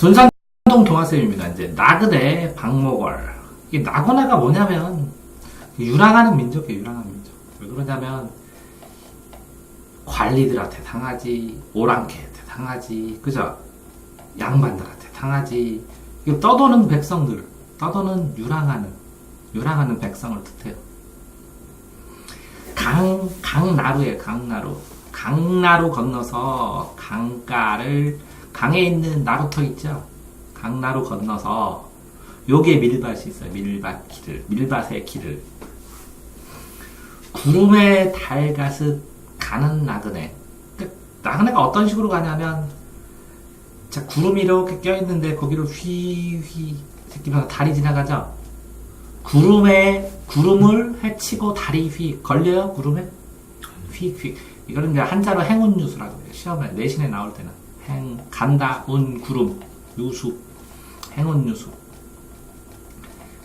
둔산동 동화쌤입니다. 이제 나그네 박목월. 이 나그네가 뭐냐면 유랑하는 민족이에요. 유랑하는 민족. 왜 그러냐면 관리들한테 당하지, 오랑캐한테 당하지, 그죠? 양반들한테 당하지. 이거 떠도는 백성들, 떠도는 유랑하는, 유랑하는 백성을 뜻해요. 강, 강나루에 강나루. 강나루 건너서 강가를, 강에 있는 나루터 있죠? 강나루 건너서, 요게 밀밭이 있어요. 밀밭 길을. 밀밭의 길을. 구름에 달가듯 가는 나그네. 그 나그네가 어떤 식으로 가냐면, 자, 구름이 이렇게 껴있는데 거기를 휘휘 새끼면서 달이 지나가죠? 구름에, 구름을 헤치고 달이 휘, 걸려요? 구름에? 휘, 휘. 이거는 한자로 행운유수라고 해요. 시험에, 내신에 나올 때는. 행, 간다, 운, 구름, 유수. 행운 유수.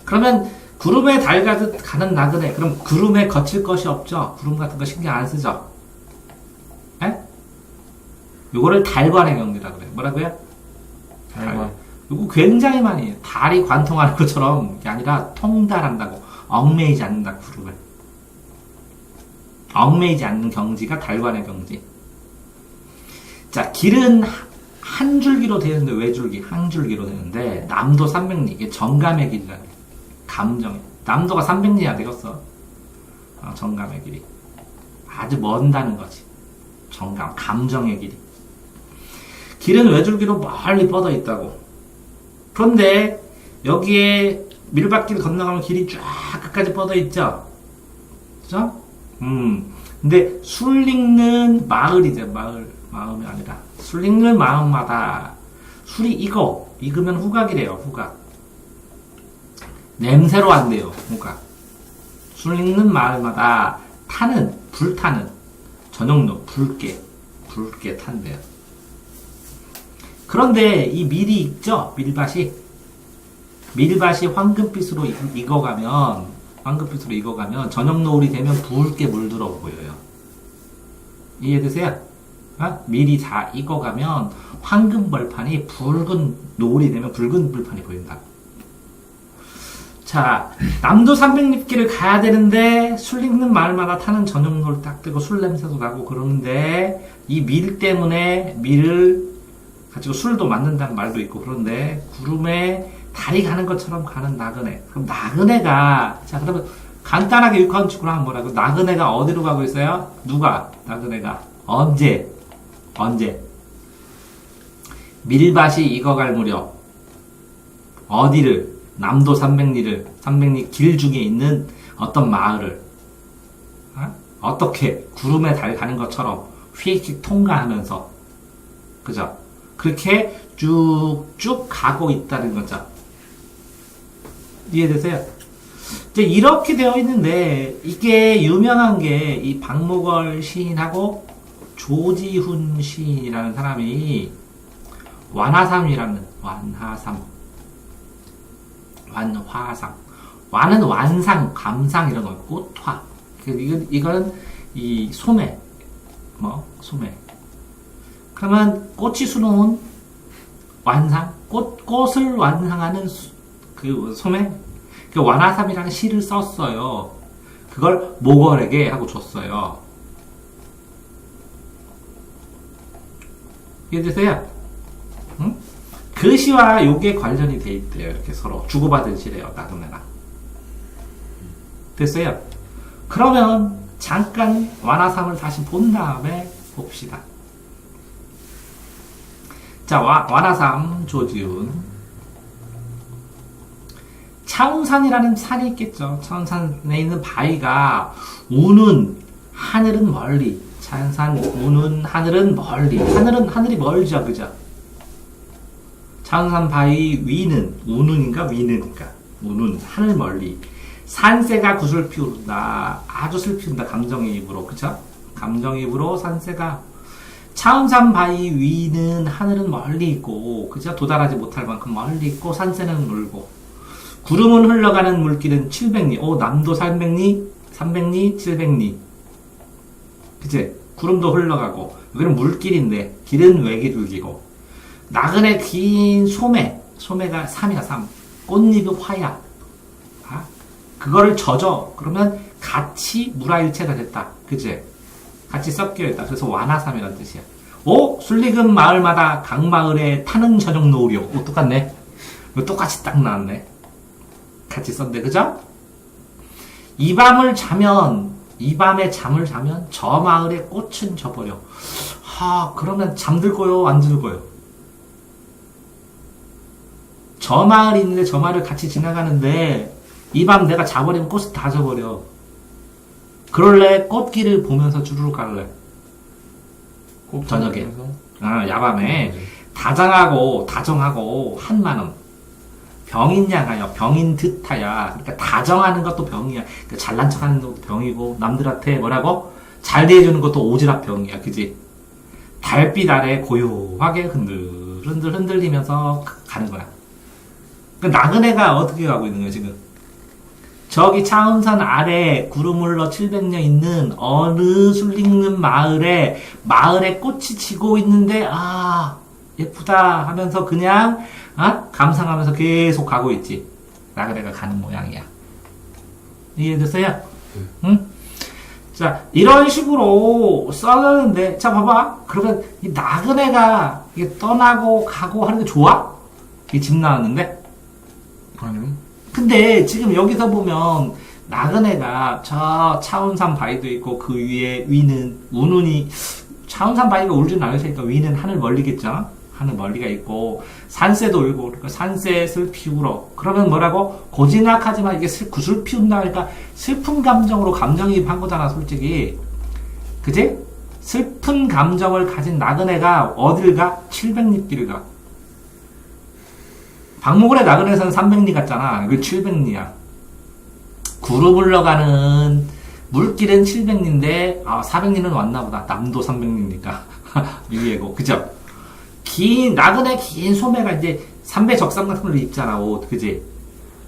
그러면 구름에 달 가듯 가는 나그네. 그럼 구름에 거칠 것이 없죠? 구름 같은 거 신경 안 쓰죠? 에? 요거를 달관의 경지라 그래요. 뭐라고요? 달관. 요거 굉장히 많이 해요. 달이 관통하는 것처럼 이게 아니라 통달한다고. 얽매이지 않는다, 구름을. 얽매이지 않는 경지가 달관의 경지. 자, 길은 하- 한 줄기로 되는데 왜 줄기? 한 줄기로 되는데 남도 300리 이게 정감의 길이라는 거예요. 감정. 남도가 300리야 되겠어. 어, 정감의 길이. 아주 먼다는 거지. 정감, 감정의 길이. 길은 외줄기로 멀리 뻗어 있다고. 그런데 여기에 밀밭길 건너가면 길이 쫙 끝까지 뻗어 있죠? 그죠? 음. 근데 술 읽는 마을이죠, 마을. 마음이 아니라. 술 읽는 마음마다 술이 익어. 익으면 후각이래요, 후각. 냄새로 안 돼요, 후각. 술 읽는 마을마다 타는, 불타는, 전용로, 붉게, 붉게 탄대요. 그런데 이 밀이 있죠? 밀밭이. 밀밭이 황금빛으로 익- 익어가면, 황금빛으로 익어가면, 저녁 노을이 되면 붉게 물들어 보여요. 이해되세요? 어? 밀이 다 익어가면 황금 벌판이 붉은 노을이 되면 붉은 불판이 보인다. 자, 남도 300립길을 가야 되는데 술 익는 마을마다 타는 노을 딱 뜨고 술 냄새도 나고 그러는데 이 밀 때문에 밀을 가지고 술도 만든다는 말도 있고 그런데 구름에 달이 가는 것처럼 가는 나그네. 그럼 나그네가 자 그러면 간단하게 육한축으로 하면 뭐라고? 나그네가 어디로 가고 있어요? 누가? 나그네가 언제? 언제? 밀밭이 익어갈 무렵 어디를? 남도 300리를 300리 길 중에 있는 어떤 마을을 어? 떻게 구름에 달 가는 것처럼 휙휙 통과하면서 그죠? 그렇게 쭉쭉 가고 있다는 거죠. 이해되세요? 이제 이렇게 되어 있는데 이게 유명한 게 이 박목월 시인하고 조지훈 시인이라는 사람이 완화삼이라는 완화삼. 완화삼 완은 완상 감상 이런 거 꽃화. 그 이건 이거는 이 소매. 뭐 소매. 그러면 꽃이 수놓은 완상 꽃 꽃을 완상하는 수- 그 소매? 그 완화삼이라는 시를 썼어요. 그걸 모걸에게 하고 줬어요. 이해되세요? 응? 그 시와 요게 관련이 돼 있대요. 이렇게 서로 주고받은 시래요. 나그네랑. 됐어요? 그러면 잠깐 완화삼을 다시 본 다음에 봅시다. 자, 와- 완화삼 조지훈. 차운산이라는 산이 있겠죠. 차운산에 있는 바위가 우는 하늘은 멀리. 차운산 우는 하늘은 멀리. 하늘은 하늘이 멀죠, 그죠? 차운산 바위 위는 우는인가 위는인가 우는 하늘 멀리. 산새가 구슬 피운다. 아주 슬피운다. 감정의 입으로, 그죠? 감정의 입으로 산새가 차운산 바위 위는 하늘은 멀리 있고, 그죠? 도달하지 못할 만큼 멀리 있고, 산새는 울고, 구름은 흘러가는 물길은 700리. 오, 남도 300리, 300리, 700리. 그치? 구름도 흘러가고, 여기는 물길인데, 길은 외기울기고, 나그네 긴 소매, 소매가 3이야, 3. 꽃잎이 화야. 아? 그거를 젖어. 그러면 같이 무라일체가 됐다. 그지? 같이 섞여 있다. 그래서 완화삼이라는 뜻이야. 오, 순리금 마을마다 각 마을에 타는 저녁 노을이요. 오, 똑같네. 똑같이 딱 나왔네. 같이 썼는데, 그죠? 이 밤을 자면, 이 밤에 잠을 자면 저 마을의 꽃은 져버려. 하, 그러면 잠들고요, 안 들고요? 저 마을이 있는데 저 마을을 같이 지나가는데 이 밤 내가 자버리면 꽃을 다 져버려. 그럴래 꽃길을 보면서 주르륵 갈래. 꼭 저녁에. 보면서. 아, 야밤에 네. 다정하고 다정하고 한마음 병인 양하여 병인 듯하야. 그러니까 다정하는 것도 병이야. 그러니까 잘난 척하는 것도 병이고 남들한테 뭐라고? 잘 대해주는 것도 오지랖 병이야. 그지? 달빛 아래 고요하게 흔들 흔들 흔들리면서 가- 가는 거야. 그 나그네가 어떻게 가고 있는 거야 지금? 저기 차은산 아래 구름 흘러 700년 있는 어느 술릭는 마을에 마을에 꽃이 지고 있는데 아 예쁘다 하면서 그냥 아 감상하면서 계속 가고 있지 나그네가 가는 모양이야 이해됐어요? 응? 자 이런 식으로 써놨는데 자 봐봐 그러면 이 나그네가 이게 떠나고 가고 하는 게 좋아? 이게 집 나왔는데 아니요. 근데 지금 여기서 보면 나그네가 저 차운산 바위도 있고 그 위에 위는 운운이 차운산 바위가 울지는 않으니까 위는 하늘 멀리겠죠. 하늘 멀리가 있고 산새도 울고 그러니까 산새 슬피 울어. 그러면 뭐라고 고진학하지만 이게 슬, 구슬 피운다 그러니까 슬픈 감정으로 감정이입한 거잖아 솔직히. 그지? 슬픈 감정을 가진 나그네가 어딜 가? 700리길을 가. 박목을의 나그네에서는 300리 갔잖아. 이거 700리야. 구름 흘러가는 물길은 700리인데 아 400리는 왔나 보다. 남도 300리니까 위에고 그죠? 긴 나그네 긴 소매가 이제 삼배 적삼 같은 걸 입잖아 옷 그지?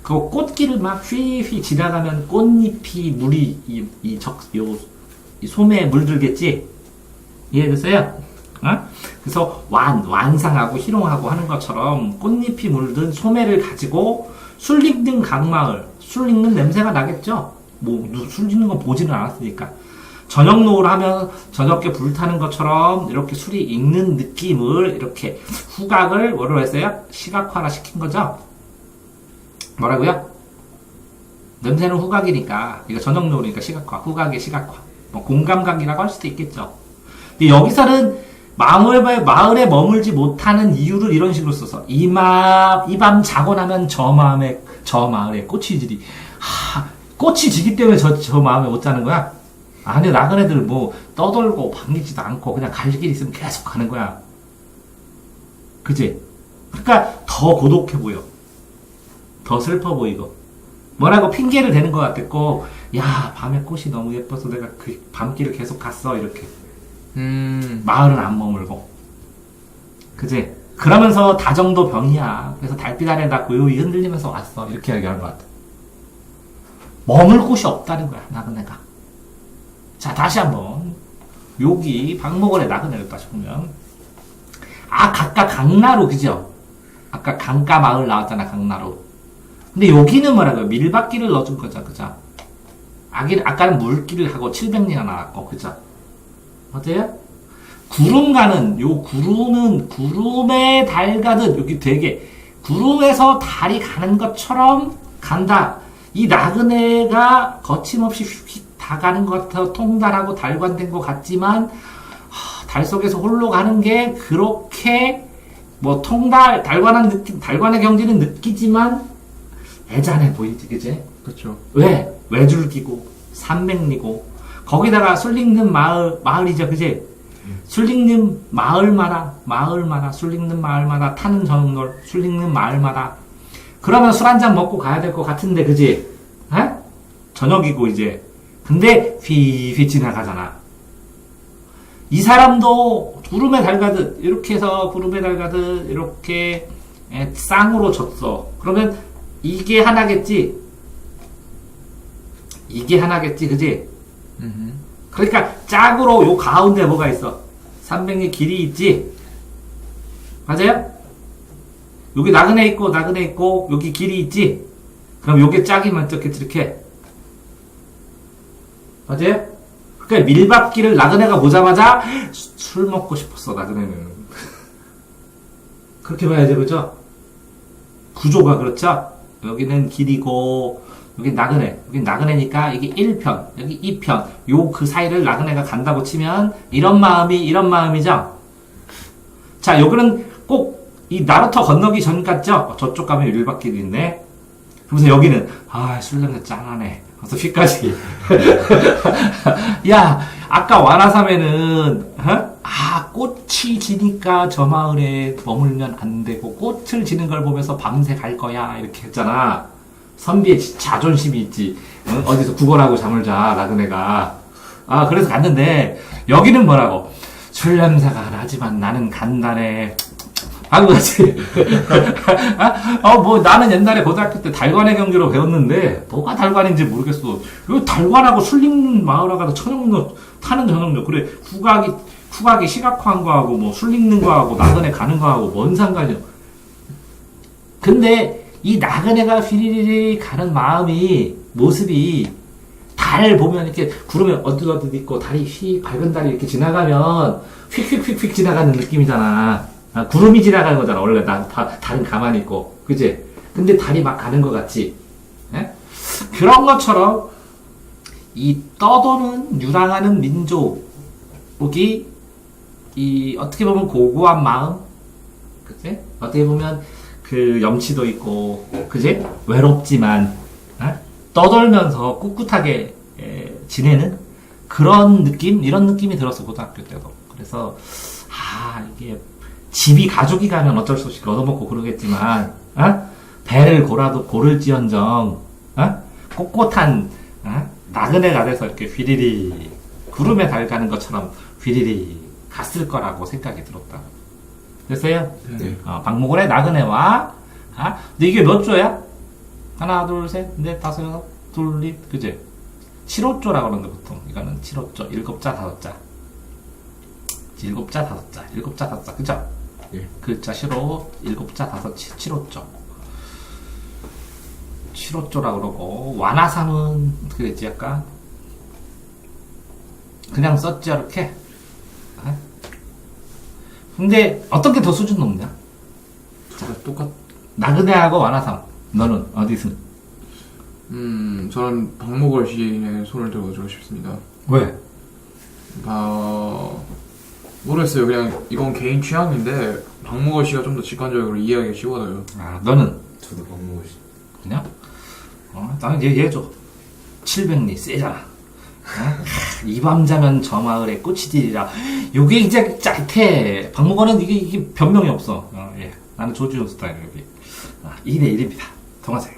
그 꽃길을 막 휘휘 지나가면 꽃잎이 물이 이이적요 이 소매에 물들겠지? 이해됐어요? 어? 그래서 완, 완상하고 희롱하고 하는 것처럼 꽃잎이 물든 소매를 가지고 술 익는 강마을, 술 익는 냄새가 나겠죠? 뭐, 누- 술 익는 거 보지는 않았으니까. 저녁 노을 하면 저녁에 불타는 것처럼 이렇게 술이 익는 느낌을 이렇게 후각을 뭐로 했어요? 시각화라 시킨 거죠? 뭐라고요? 냄새는 후각이니까, 이거 저녁 노을이니까 시각화, 후각의 시각화. 뭐 공감각이라고 할 수도 있겠죠. 근데 여기서는 마을에, 마을에 머물지 못하는 이유를 이런 식으로 써서 이밤 자고 나면 저 마음에 저 마을에 꽃이 지리 하 꽃이 지기 때문에 저, 저 마음에 못 자는 거야 아니 나그네들 뭐 떠돌고 반기지도 않고 그냥 갈 길 있으면 계속 가는 거야 그지 그러니까 더 고독해 보여 더 슬퍼 보이고 뭐라고 핑계를 대는 것 같았고 야 밤에 꽃이 너무 예뻐서 내가 그 밤길을 계속 갔어 이렇게 음. 마을은 안 머물고. 그지? 그러면서 다정도 병이야. 그래서 달빛 아래다 고요히 흔들리면서 왔어. 이렇게 얘기하는 것 같아. 머물 곳이 없다는 거야, 나그네가. 자, 다시 한 번. 여기 박목원의 나그네를 다시 보면. 아, 각각 강나루, 그죠? 아까 강가 마을 나왔잖아, 강나루. 근데 여기는 뭐라고요? 밀밭길을 넣어준 거죠, 그죠? 아기, 아까는 물길을 하고 700리나 나왔고, 그죠? 맞아요? 구름 가는 요 구름은 구름에 달 가듯 여기 되게 구름에서 달이 가는 것처럼 간다. 이 나그네가 거침없이 휙휙 다 가는 것 같아 통달하고 달관된 것 같지만 하, 달 속에서 홀로 가는 게 그렇게 뭐 통달 달관한 느낌 달관의 경지는 느끼지만 애잔해 보이지 그제? 그렇죠. 왜? 외줄기고 산맥리고 거기다가 술릭는 마을 마을이죠, 그지? 술릭는 마을마다 마을마다 술릭는 마을마다 타는 저녁놀 술릭는 마을마다 그러면 술 한 잔 먹고 가야 될 것 같은데, 그지? 에? 저녁이고 이제 근데 휘휘 지나가잖아. 이 사람도 구름에 달가듯 이렇게 해서 구름에 달가듯 이렇게 에, 쌍으로 졌어. 그러면 이게 하나겠지? 이게 하나겠지, 그지? 음. 그러니까 짝으로 요 가운데 뭐가 있어? 300리 길이 있지? 맞아요? 여기 나그네 있고 나그네 있고 여기 길이 있지? 그럼 요게 짝이면 어떻게 이렇게 맞아요? 그러니까 밀밭길을 나그네가 보자마자 수- 술 먹고 싶었어 나그네는 그렇게 봐야죠 그죠? 구조가 그렇죠? 여기는 길이고 여기 나그네 여기 나그네니까 이게 1편 여기 2편 요 그 사이를 나그네가 간다고 치면 이런 마음이 이런 마음이죠? 자 여기는 꼭 이 나루터 건너기 전 같죠? 어, 저쪽 가면 밀밭길이 있네 그러면서 여기는 아 술 냄새 짱하네 휘까지. 야 아까 와나삼에는 어? 아 꽃이 지니까 저 마을에 머물면 안 되고 꽃을 지는 걸 보면서 밤새 갈 거야 이렇게 했잖아. 선비의 지- 자존심이 있지. 어? 어디서 구걸하고 잠을 자 나그네가. 아 그래서 갔는데 여기는 뭐라고? 술 냄새가 나지만 나는 간단해 하는 거지 어, 뭐, 나는 옛날에 고등학교 때 달관의 경기로 배웠는데, 뭐가 달관인지 모르겠어. 이거 달관하고 술링 마을하고 천연로, 타는 전용로. 그래, 후각이, 후각이 시각화한 거하고, 뭐, 술 읽는 거하고, 나그네 가는 거하고, 뭔 상관이야. 근데, 이 나그네가 휘리리리 가는 마음이, 모습이, 달 보면 이렇게 구름에 어둑어둑 있고, 달이 휙, 밝은 달이 이렇게 지나가면, 휙휙휙휙 지나가는 느낌이잖아. 아, 구름이 지나가는 거잖아. 원래 나, 다, 달은 가만히 있고. 그지? 근데 달이 막 가는 것 같지? 예? 그런 것처럼, 이 떠도는, 유랑하는 민족이, 이, 어떻게 보면 고고한 마음? 그지? 어떻게 보면, 그, 염치도 있고, 그지? 외롭지만, 어? 떠돌면서 꿋꿋하게 에, 지내는 그런 느낌? 이런 느낌이 들었어, 고등학교 때도. 그래서, 아, 이게, 집이 가족이 가면 어쩔 수 없이 얻어먹고 그러겠지만, 어? 배를 고라도 고를지언정, 어? 꼿꼿한, 어? 나그네가 돼서 이렇게 휘리리, 구름에 달 가는 것처럼 휘리리 갔을 거라고 생각이 들었다. 됐어요? 네. 어, 박목원의 나그네와, 아, 근데 이게 몇 조야? 하나, 둘, 셋, 넷, 다섯, 여섯, 둘, 넷, 그지? 7호조라고 그러는데 보통. 이거는 7호조, 일곱 자, 다섯 자. 일곱 자, 다섯 자, 일곱 자, 다섯 자, 그죠? 예. 글자 시로, 일곱 자, 다섯, 칠, 7호조. 7호조라고 그러고, 완화삼은, 그랬지, 약간? 그냥 썼지, 이렇게? 어? 근데, 어떤 게 더 수준 높냐? 자, 똑같, 나그네하고 완화삼. 너는 어디서? 음, 저는 박목월 시인의 손을 들어주고 싶습니다. 왜? 아, 모르겠어요. 그냥 이건 개인 취향인데, 박목월 씨가 좀 더 직관적으로 이해하기 쉬워요. 아, 너는 저도 박무호 씨. 그냥? 어, 나는 얘, 얘 줘. 700리 세잖아. 어? 이밤 자면 저 마을에 꽃이 지리라. 요게 이제 짜릿해. 박무건은 이게, 이게 변명이 없어. 어, 예. 나는 조지훈 스타일, 여기. 아, 2대 1입니다. 동화생입니다.